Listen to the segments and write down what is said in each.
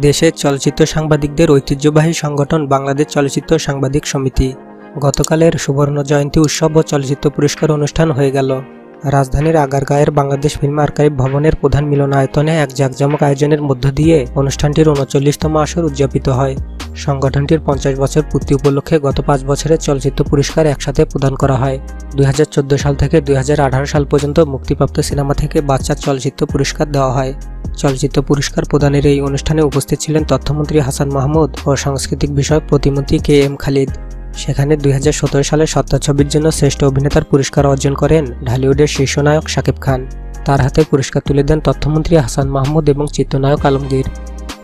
দেশের চলচ্চিত্র সাংবাদিকদের ঐতিহ্যবাহী সংগঠন বাংলাদেশ চলচ্চিত্র সাংবাদিক সমিতি। গতকালের সুবর্ণ জয়ন্তী উৎসব ও চলচ্চিত্র পুরস্কার অনুষ্ঠান হয়ে গেল। রাজধানীর আগারগাঁয়ের বাংলাদেশ ফিল্ম আর্কাইভ ভবনের প্রধান মিলনায়তনে এক জাঁকজমক আয়োজনের মধ্য দিয়ে অনুষ্ঠানটির উনচল্লিশতম আসর উদযাপিত হয়। সংগঠনটির পঞ্চাশ বছর পূর্তি উপলক্ষে গত পাঁচ বছরের চলচ্চিত্র পুরস্কার একসাথে প্রদান করা হয়। দুই হাজার চোদ্দ সাল থেকে দুই হাজার আঠারো সাল পর্যন্ত মুক্তিপ্রাপ্ত সিনেমা থেকে বাচ্চার চলচ্চিত্র পুরস্কার দেওয়া হয়। চলচ্চিত্র পুরস্কার প্রদানের এই অনুষ্ঠানে উপস্থিত ছিলেন তথ্যমন্ত্রী হাসান মাহমুদ ও সাংস্কৃতিক বিষয়ক প্রতিমন্ত্রী কে এম খালিদ। সেখানে দুই সালে সত্তা ছবির জন্য শ্রেষ্ঠ অভিনেতার পুরস্কার অর্জন করেন ঢালিউডের শীর্ষনায়ক শাকিব খান। তার হাতে পুরস্কার তুলে দেন তথ্যমন্ত্রী হাসান মাহমুদ এবং চিত্রনায়ক আলমগীর।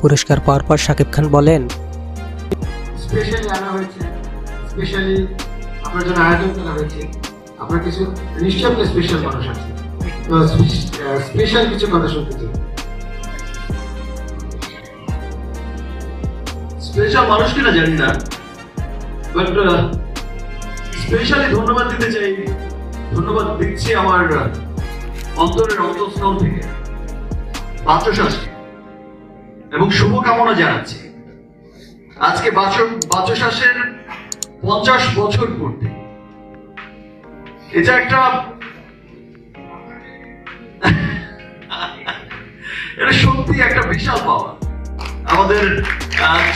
পুরস্কার পাওয়ার পর শাকিব খান বলেন স্পেশাল মানুষ কিনা জানি না। বাট স্পেশালি ধন্যবাদ দিতে চাই, ধন্যবাদ দিচ্ছি আমার অন্তরের অন্তঃস্থল থেকে এবং শুভকামনা জানাচ্ছি। আজকে পঞ্চাশ বছর পূর্তি। এটা একটা, এটা সত্যি একটা বিশাল পাওয়া। আমাদের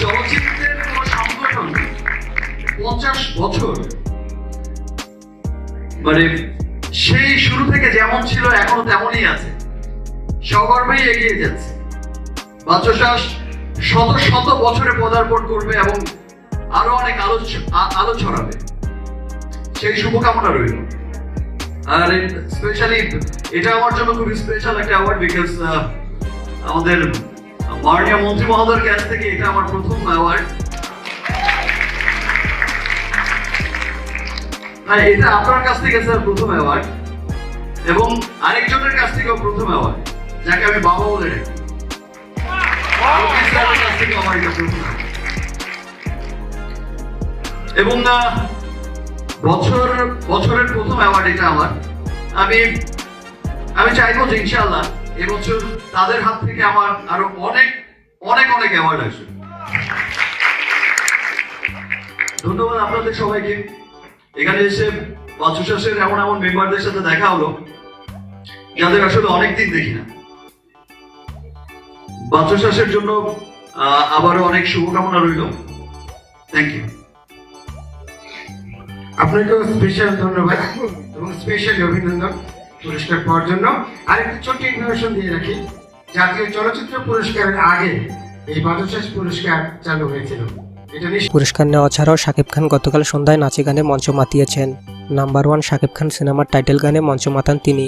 চলচ্চিত্রের কোন সংগঠন পঞ্চাশ বছর। মানে সেই শুরু থেকে যেমন ছিল, এখনও তেমনই আছে। সগর্বেই এগিয়ে যাচ্ছে। বাচ্চাশ্বাস শত শত বছরে পদার্পণ করবে এবং আরও অনেক আলো আলো ছড়াবে সেই শুভকামনা রইল। আর স্পেশালি এটা আমার জন্য খুবই স্পেশাল একটা অ্যাওয়ার্ড বিকজ আমাদের মাননীয় মন্ত্রী মহোদয়ের কাছ থেকে এটা আমার প্রথম অ্যাওয়ার্ড হ্যাঁ এটা আপনার কাছ থেকে স্যার প্রথম অ্যাওয়ার্ড এবং আরেকজনের কাছ থেকেও প্রথম অ্যাওয়ার্ড যাকে আমি বাবা বলে রাখি। এবং বছর বছরের প্রথম অ্যাওয়ার্ড এটা আমার। আমি আমি চাইব যে ইনশাআল্লাহ এবছর তাদের হাত থেকে আমার আরও অনেক অনেক অনেক অ্যাওয়ার্ড আসবে ধন্যবাদ আপনাদের সবাইকে। এখানে এসে বাচ্চাশ্বাসের এমন এমন মেম্বারদের সাথে দেখা হলো, যাদের আসলে অনেকদিন দেখি না। বাচ্চাশ্বাসের জন্য আবারও অনেক শুভকামনা রইল। থ্যাংক ইউ আপনাকেও স্পেশাল ধন্যবাদ এবং স্পেশাল অভিনন্দন পুরস্কার পাওয়ার জন্য। আর একটু ছোট্ট ইনফরমেশন দিয়ে রাখি। জাতীয় চলচ্চিত্র পুরস্কারের আগে এই বাদশাস পুরস্কার চালু হয়েছিল। পুরস্কার নেওয়া ছাড়াও শাকিব খান গতকাল সন্ধ্যায় নাচে গানে মঞ্চ মাতিয়েছেন। নাম্বার ওয়ান শাকিব খান সিনেমার টাইটেল গানে মঞ্চ মাতান তিনি।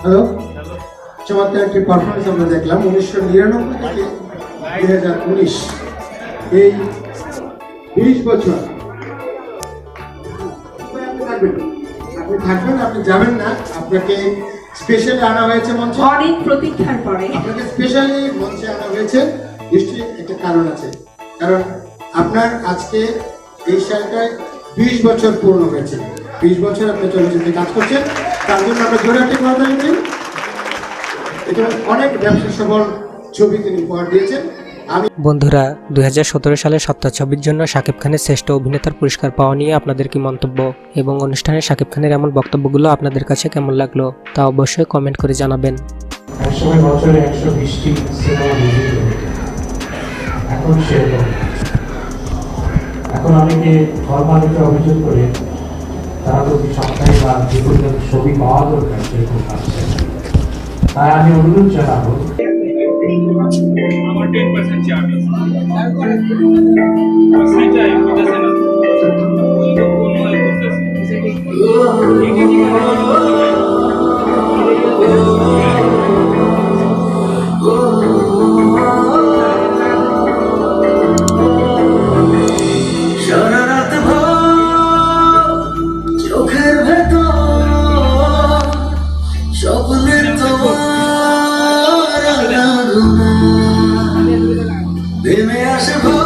হ্যালো? চমৎকার একটি পারফরমেন্স আমরা দেখলাম। উনিশশো নিরানব্বই থেকে দুই হাজার উনিশ। এই বিশ বছর। আপনি থাকবেন। আপনি থাকবেন আপনি যাবেন না। আপনাকে স্পেশালি আনা হয়েছে মঞ্চে। অনেক প্রতীক্ষার পরে। আপনাকে স্পেশালি মঞ্চে আনা হয়েছে। নিশ্চয়ই একটা কারণ আছে। কারণ আপনার আজকে এই সালটায় বিশ বছর পূর্ণ হয়েছে। বিশ বছর আপনি চলচ্চিত্রে কাজ করছেন। তার জন্য আমরা জোরে একটি কথা দিচ্ছি এটা অনেক ব্যবসা সফল ছবি তিনি উপহার দিয়েছেন। বন্ধুরা দুই সালে সত্তা ছবির জন্য শাকিব খানের শ্রেষ্ঠ অভিনেতার পুরস্কার পাওয়া নিয়ে আপনাদের কি মন্তব্য এবং অনুষ্ঠানে শাকিব খানের এমন বক্তব্যগুলো আপনাদের কাছে কেমন লাগল তা অবশ্যই কমেন্ট করে জানাবেন। একসময় বছরে একশো বিশটি সিনেমা রিলিজ এখন সেরকম না। এখন অনেকে অভিযোগ করে তারা প্রতি সপ্তাহে তারা যেগুলো ছবি পাওয়া দরকার সেরকম কাজ তাই আমি অনুরোধ জানাব, আমার টেন পার্সেন্ট চাই Yes, it will.